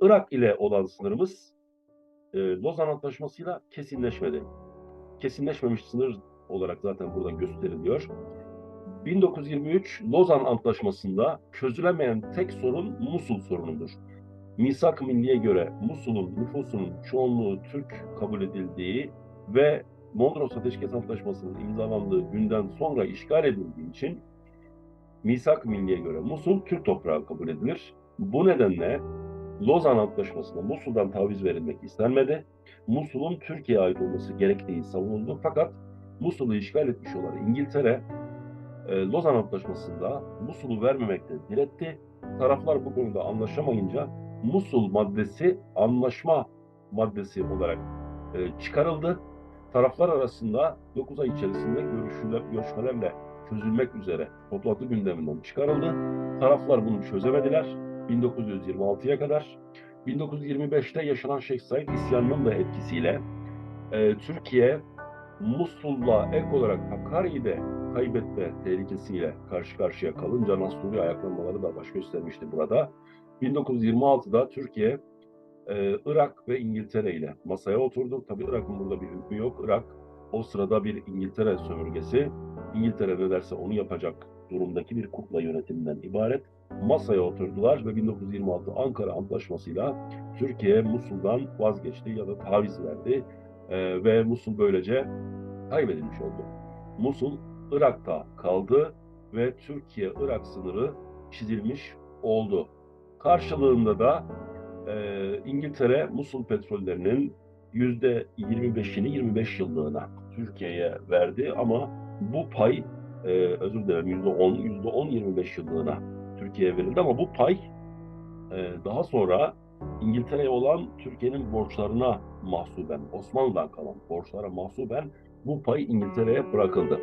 Irak ile olan sınırımız e, Lozan Antlaşması'yla kesinleşmedi. Kesinleşmemiş sınır olarak zaten burada gösteriliyor. 1923 Lozan Antlaşması'nda çözülemeyen tek sorun Musul sorunudur. Misak Milli'ye göre Musul'un nüfusunun çoğunluğu Türk kabul edildiği ve Mondros Ateşkes Antlaşması'nın imzalandığı günden sonra işgal edildiği için Misak Milli'ye göre Musul Türk toprağı kabul edilir. Bu nedenle Lozan Antlaşması'nda Musul'dan taviz verilmek istenmedi. Musul'un Türkiye'ye ait olması gerektiği savunuldu. Fakat Musul'u işgal etmiş olan İngiltere e, Lozan Antlaşması'nda Musul'u vermemekte diretti. Taraflar bu konuda anlaşamayınca Musul maddesi anlaşma maddesi olarak e, çıkarıldı. Taraflar arasında 9 ay içerisinde görüşüler, görüşmelerle çözülmek üzere toplantı gündeminden çıkarıldı. Taraflar bunu çözemediler 1926'ya kadar. 1925'te yaşanan Şeyh Said isyanının da etkisiyle e, Türkiye Musul'la ek olarak Hakkari'yi de kaybetme tehlikesiyle karşı karşıya kalınca Nasturi ayaklanmaları da baş göstermişti burada. 1926'da Türkiye e, Irak ve İngiltere ile masaya oturdu. Tabii Irak'ın burada bir hükmü yok. Irak o sırada bir İngiltere sömürgesi. İngiltere ne derse onu yapacak durumdaki bir kukla yönetiminden ibaret. Masaya oturdular ve 1926 Ankara Antlaşması'yla Türkiye Musul'dan vazgeçti ya da taviz verdi. E, ve Musul böylece kaybedilmiş oldu. Musul Irak'ta kaldı ve Türkiye-Irak sınırı çizilmiş oldu. Karşılığında da e, İngiltere Musul petrollerinin yüzde 25'ini 25 yıllığına Türkiye'ye verdi ama bu pay e, özür dilerim yüzde 10 yüzde 10 25 yıllığına Türkiye'ye verildi ama bu pay e, daha sonra İngiltere'ye olan Türkiye'nin borçlarına mahsuben Osmanlı'dan kalan borçlara mahsuben bu pay İngiltere'ye bırakıldı.